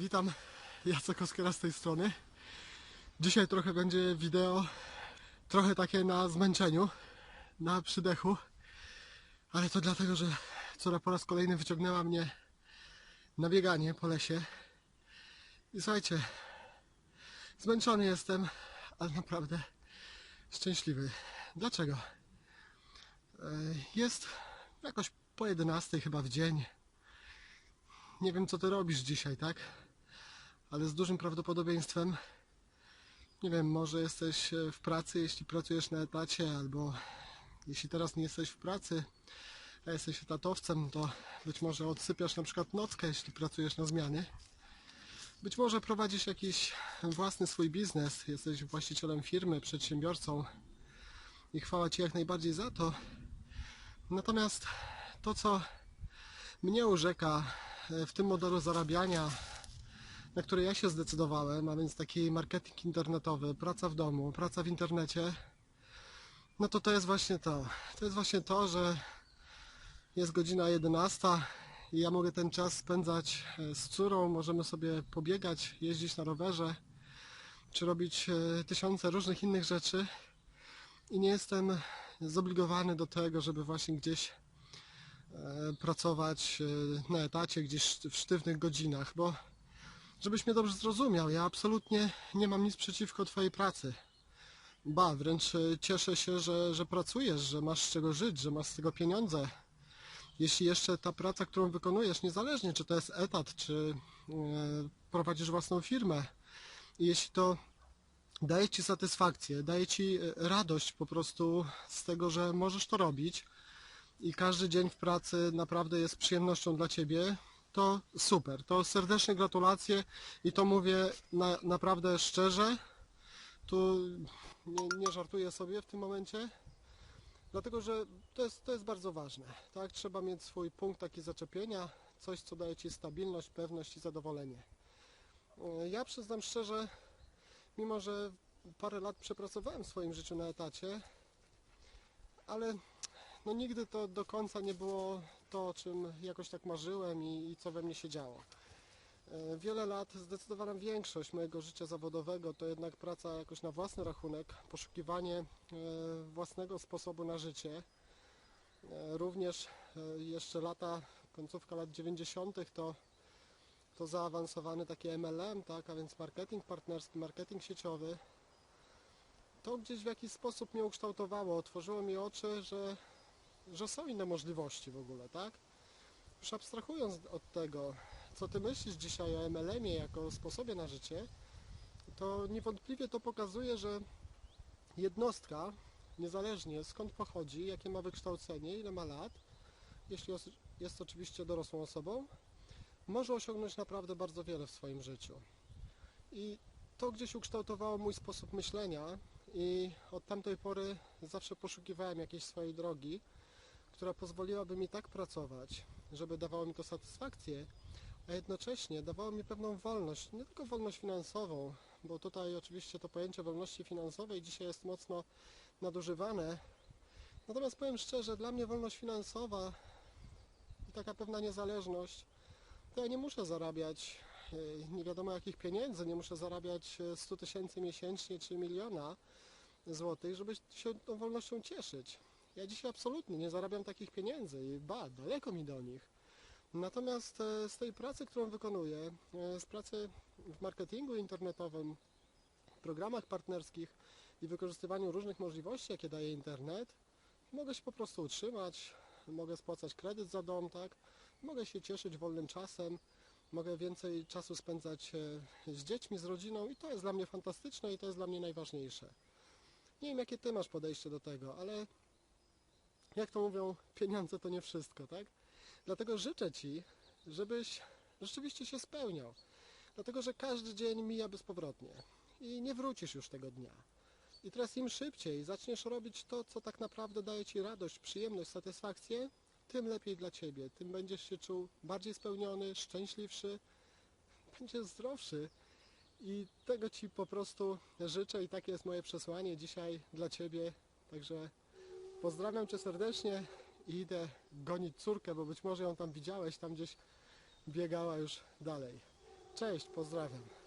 Witam, Jacek Oskara z tej strony. Dzisiaj trochę będzie wideo, trochę takie na zmęczeniu, na przydechu, ale to dlatego, że córa po raz kolejny wyciągnęła mnie na bieganie po lesie. I słuchajcie, zmęczony jestem, ale naprawdę szczęśliwy. Dlaczego? E, Jest jakoś po 11 chyba w dzień. Nie wiem co ty robisz dzisiaj, tak? Ale z dużym prawdopodobieństwem, nie wiem, może jesteś e, w pracy, jeśli pracujesz na etacie, albo jeśli teraz nie jesteś w pracy, a jesteś etatowcem, to być może odsypiasz na przykład nockę, jeśli pracujesz na zmiany. Być może prowadzisz jakiś własny swój biznes, jesteś właścicielem firmy, przedsiębiorcą i chwała Ci jak najbardziej za to. Natomiast to, co mnie urzeka e, w tym modelu zarabiania, na który ja się zdecydowałem, a więc taki marketing internetowy, praca w domu, praca w internecie, no to to jest właśnie to. To jest właśnie to, że jest godzina 11 i ja mogę ten czas spędzać e, z córą, możemy sobie pobiegać, jeździć na rowerze, czy robić e, tysiące różnych innych rzeczy i nie jestem zobligowany do tego, żeby właśnie gdzieś e, pracować na etacie, gdzieś w sztywnych godzinach, bo żebyś mnie dobrze zrozumiał, ja absolutnie nie mam nic przeciwko Twojej pracy. Ba, wręcz e, cieszę się, że, że pracujesz, że masz z czego żyć, że masz z tego pieniądze. Jeśli jeszcze ta praca, którą wykonujesz, niezależnie czy to jest etat, czy e, prowadzisz własną firmę, jeśli to daje Ci satysfakcję, daje Ci e, radość po prostu z tego, że możesz to robić i każdy dzień w pracy naprawdę jest przyjemnością dla Ciebie, to super. To serdeczne gratulacje i to mówię na, naprawdę szczerze. Tu nie, nie żartuję sobie w tym momencie, dlatego że to jest, to jest bardzo ważne. Tak? Trzeba mieć swój punkt taki zaczepienia, coś co daje Ci stabilność, pewność i zadowolenie. E, Ja przyznam szczerze, mimo że parę lat przepracowałem w swoim życiu na etacie, ale no nigdy to do końca nie było to, o czym jakoś tak marzyłem i, i co we mnie się działo. E, Wiele lat, zdecydowana większość mojego życia zawodowego to jednak praca jakoś na własny rachunek, poszukiwanie e, własnego sposobu na życie. E, Również jeszcze lata, końcówka lat 90. to to zaawansowany taki MLM, tak, a więc marketing partnerski, marketing sieciowy, to gdzieś w jakiś sposób mnie ukształtowało, otworzyło mi oczy, że, że są inne możliwości w ogóle, tak? Już abstrahując od tego, co ty myślisz dzisiaj o MLM-ie jako sposobie na życie, to niewątpliwie to pokazuje, że jednostka, niezależnie skąd pochodzi, jakie ma wykształcenie, ile ma lat, jeśli jest oczywiście dorosłą osobą, może osiągnąć naprawdę bardzo wiele w swoim życiu. I to gdzieś ukształtowało mój sposób myślenia i od tamtej pory zawsze poszukiwałem jakiejś swojej drogi, która pozwoliłaby mi tak pracować, żeby dawało mi to satysfakcję, a jednocześnie dawało mi pewną wolność, nie tylko wolność finansową, bo tutaj oczywiście to pojęcie wolności finansowej dzisiaj jest mocno nadużywane. Natomiast powiem szczerze, dla mnie wolność finansowa i taka pewna niezależność to ja nie muszę zarabiać e, nie wiadomo jakich pieniędzy, nie muszę zarabiać e, 100 tysięcy miesięcznie czy miliona złotych, żeby się tą wolnością cieszyć. Ja dzisiaj absolutnie nie zarabiam takich pieniędzy i ba, daleko mi do nich. Natomiast e, z tej pracy, którą wykonuję, e, z pracy w marketingu internetowym, programach partnerskich i wykorzystywaniu różnych możliwości, jakie daje internet, mogę się po prostu utrzymać, mogę spłacać kredyt za dom, tak? Mogę się cieszyć wolnym czasem, mogę więcej czasu spędzać e, z dziećmi, z rodziną i to jest dla mnie fantastyczne i to jest dla mnie najważniejsze. Nie wiem, jakie Ty masz podejście do tego, ale jak to mówią, pieniądze to nie wszystko, tak? Dlatego życzę Ci, żebyś rzeczywiście się spełniał. Dlatego, że każdy dzień mija bezpowrotnie i nie wrócisz już tego dnia. I teraz im szybciej zaczniesz robić to, co tak naprawdę daje Ci radość, przyjemność, satysfakcję, tym lepiej dla Ciebie. Tym będziesz się czuł bardziej spełniony, szczęśliwszy, będziesz zdrowszy. I tego Ci po prostu życzę i takie jest moje przesłanie dzisiaj dla Ciebie. Także pozdrawiam Cię serdecznie i idę gonić córkę, bo być może ją tam widziałeś, tam gdzieś biegała już dalej. Cześć, pozdrawiam.